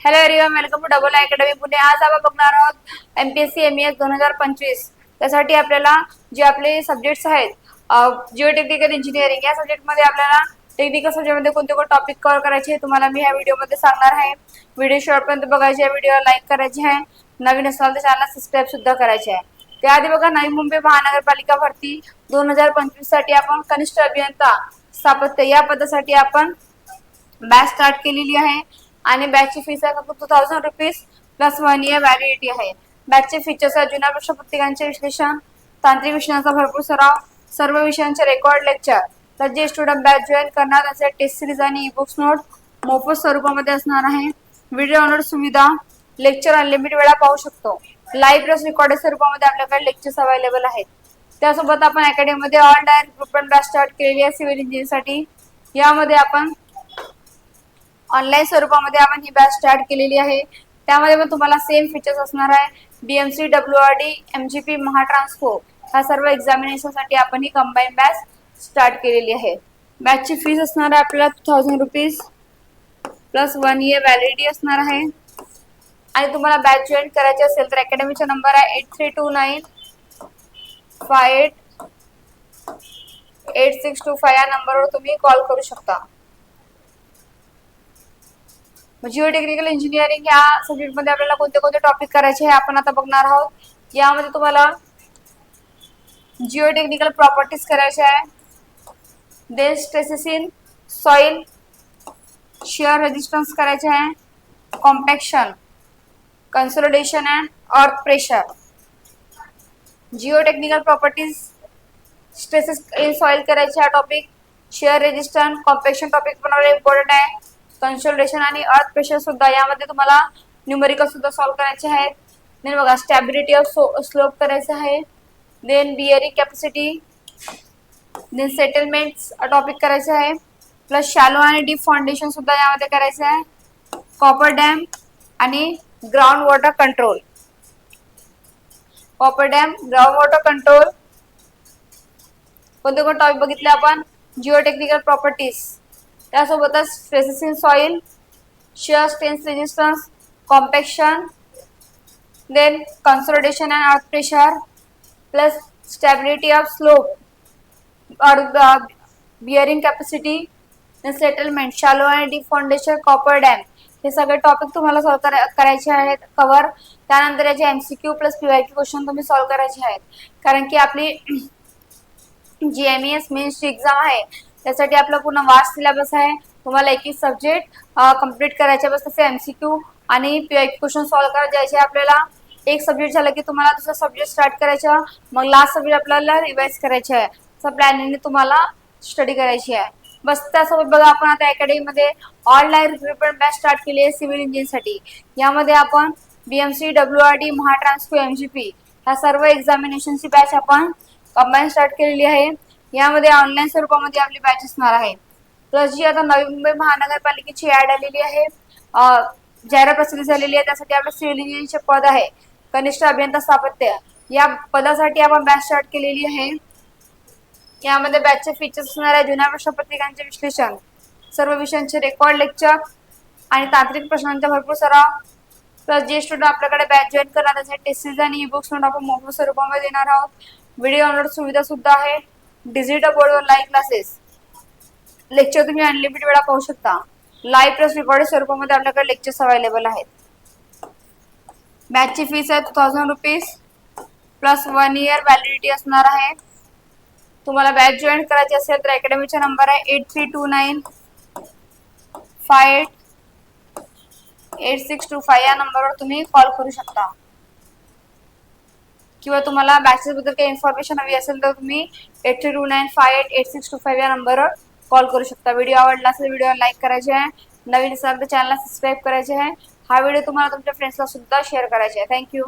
Hello everyone welcome to double academy Pune आज आपण बघणार आहोत एमपीएससी एम एस दोन हजार पंचवीस. त्यासाठी आपल्याला जे आपले सब्जेक्ट्स आहेत जिओ टेक्निकल इंजिनिअरिंग या सब्जेक्टमध्ये आपल्याला टेक्निकल सब्जेक्टमध्ये कोणते कोणते टॉपिक कव्हर करायचे हे तुम्हाला मी ह्या व्हिडिओमध्ये सांगणार आहे. व्हिडिओ शेवटपर्यंत बघायचे आहे व्हिडिओ लाईक करायचे आहे. नवीन असाल तर चॅनलला सबस्क्राईब सुद्धा करायचे आहे. त्याआधी बघा नवी मुंबई महानगरपालिका भरती. दोन हजार पंचवीससाठी आपण कनिष्ठ अभियंता स्थापत्य. या पदासाठी आपण बॅच स्टार्ट केलेली आहे. आणि बॅचची फीस आहे फक्त two thousand rupees plus one year validity आहे. बॅचचे फीचर्स आहे जुन्या प्रश्नपत्रिकांचे विश्लेषण तांत्रिक विषयांचा भरपूर सराव सर्व विषयांचे रेकॉर्ड लेक्चर तर जे स्टुडंट बॅच जॉईन करणार त्यांचे टेस्ट सिरीज आणि ई बुक्स नोट मोफत स्वरूपामध्ये असणार आहे. व्हिडिओ नोट सुविधा लेक्चर अनलिमिटेड वेळा पाहू शकतो. लाईव्ह प्लस रेकॉर्डेड स्वरूपामध्ये आपल्याकडे लेक्चर्स अवेलेबल आहेत. त्यासोबत आपण अकॅडमीमध्ये all dire group batch start केलेली आहे सिव्हिल इंजिनिअरिंगसाठी यामध्ये आपण ऑनलाईन स्वरूपामध्ये आपण ही बॅच स्टार्ट केलेली आहे. त्यामध्ये पण तुम्हाला सेम फीचर्स असणार आहे. BMC W R D M G P Mahatransco ह्या सर्व एक्झामिनेशनसाठी आपण ही कंबाईन बॅच स्टार्ट केलेली आहे. बॅचची फीस असणार आहे आपल्याला two thousand rupees plus one year validity असणार आहे. आणि तुम्हाला बॅच जॉईन करायची असेल तर अकॅडमीचा नंबर आहे eight three two nine five eight eight six two five या नंबरवर तुम्ही कॉल करू शकता. जिओ टेक्निकल इंजिनिअरिंग या सब्जेक्टमध्ये आपल्याला कोणते कोणते टॉपिक करायचे हे आपण आता बघणार आहोत. यामध्ये तुम्हाला जिओ टेक्निकल प्रॉपर्टीज़ करायचे आहे. Then stresses in soil shear resistance करायचे आहे. Compaction consolidation and earth pressure geotechnical properties stresses in soil करायचे हा topic shear resistance compaction topic बनवणे इम्पॉर्टंट आहे. कन्सल्टेशन आणि अर्थ प्रेशर सुद्धा यामध्ये तुम्हाला न्यूमेरिकल सुद्धा सॉल्व्ह करायचे आहेत. देन बघा स्टॅबिलिटी ऑफ स्लोप करायचं आहे. Then bearing capacity then settlement topic करायचं आहे. प्लस शॅलो आणि डीप फाउंडेशन सुद्धा यामध्ये करायचं आहे. कॉपर डॅम आणि ground water control cofferdam ground water control कोणते कोणते टॉपिक बघितले आपण? जिओ टेक्निकल प्रॉपर्टीज त्यासोबतच stresses in soil shear strength resistance compaction then consolidation and earth pressure plus stability of slope bearing capacity settlement shallow आणि deep foundation copper dam हे सगळे topic तुम्हाला solve करायचे आहेत कवर त्यानंतर याचे एमसीक्यू प्लस पीवायक्यू क्वेश्चन तुम्ही solve करायचे आहेत. कारण की आपली जी एम एस मेन्सची एक्झाम आहे. त्यासाठी आपला पूर्ण वास्ट सिलेबस आहे. तुम्हाला एक एक सब्जेक्ट कंप्लीट करायचे बस तसे एमसीक्यू आणि क्वेश्चन सॉल्व्ह करायचे आपल्याला एक सब्जेक्ट झालं की तुम्हाला दुसरा सब्जेक्ट स्टार्ट करायचा. मग लास्ट सब्जेक्ट आपल्याला रिवाइज करायचे आहे. असं प्लॅनिंगने तुम्हाला स्टडी करायची आहे. बस त्यासोबत बघा आपण आता अकॅडमीमध्ये ऑनलाईन रिक्रुटमेंट बॅच स्टार्ट केली आहे सिव्हिल इंजिनसाठी यामध्ये आपण BMC W R D Mahatransco M G P ह्या सर्व एक्झामिनेशनची बॅच आपण कंबाईन स्टार्ट केलेली आहे. यामध्ये ऑनलाईन स्वरूपामध्ये आपली बॅच असणार आहे. प्लस जी आता नवी मुंबई महानगरपालिकेची ऍड आलेली आहे जाहिरात प्रसिद्ध झालेली आहे त्यासाठी आपलं सिव्हिल इंजिनिअरिंगचे पद आहे. कनिष्ठ अभियंता स्थापत्य. या पदासाठी आपण बॅच स्टार्ट केलेली आहे. यामध्ये बॅचचे फीचर्स असणार आहे जुन्या प्रश्नपत्रिकांचे विश्लेषण सर्व विषयांचे रेकॉर्ड लेक्चर आणि तांत्रिक प्रश्नांचा भरपूर सराव. प्लस जे स्टुडंट आपल्याकडे बॅच जॉईन करणार त्यासाठी टेस्टीज आणि ई बुक्स म्हणून आपण मोफत स्वरूपामध्ये देणार आहोत. व्हिडिओ डाउनलोड सुविधा सुद्धा आहे. डिजिटल बोर्डवर लाईव्ह क्लासेस लेक्चर तुम्ही अनलिमिटेड वेळा पाहू शकता. लाईव्ह प्लस रेकॉर्डेड स्वरूपामध्ये आपल्याकडे लेक्चर्स अवेलेबल आहेत. बॅचची फीस आहे two thousand rupees plus one year validity असणार आहे. तुम्हाला बॅच जॉईन करायची असेल तर अकॅडमीचा नंबर आहे eight three two nine five eight eight six two five या नंबरवर तुम्ही कॉल करू शकता. किंवा तुम्हाला बॅचेस बद्दल काही इन्फॉर्मेशन हवी असेल तर तुम्ही eight three two nine five eight eight six two five या नंबरवर कॉल करू शकता. व्हिडिओ आवडला असेल व्हिडिओ लाईक करायचे आहे. नवीन असाल तर चॅनलला सबस्क्राईब करायचे आहे. हा व्हिडिओ तुम्हाला तुमच्या फ्रेंड्सला सुद्धा शेअर करायचे आहे. थँक्यू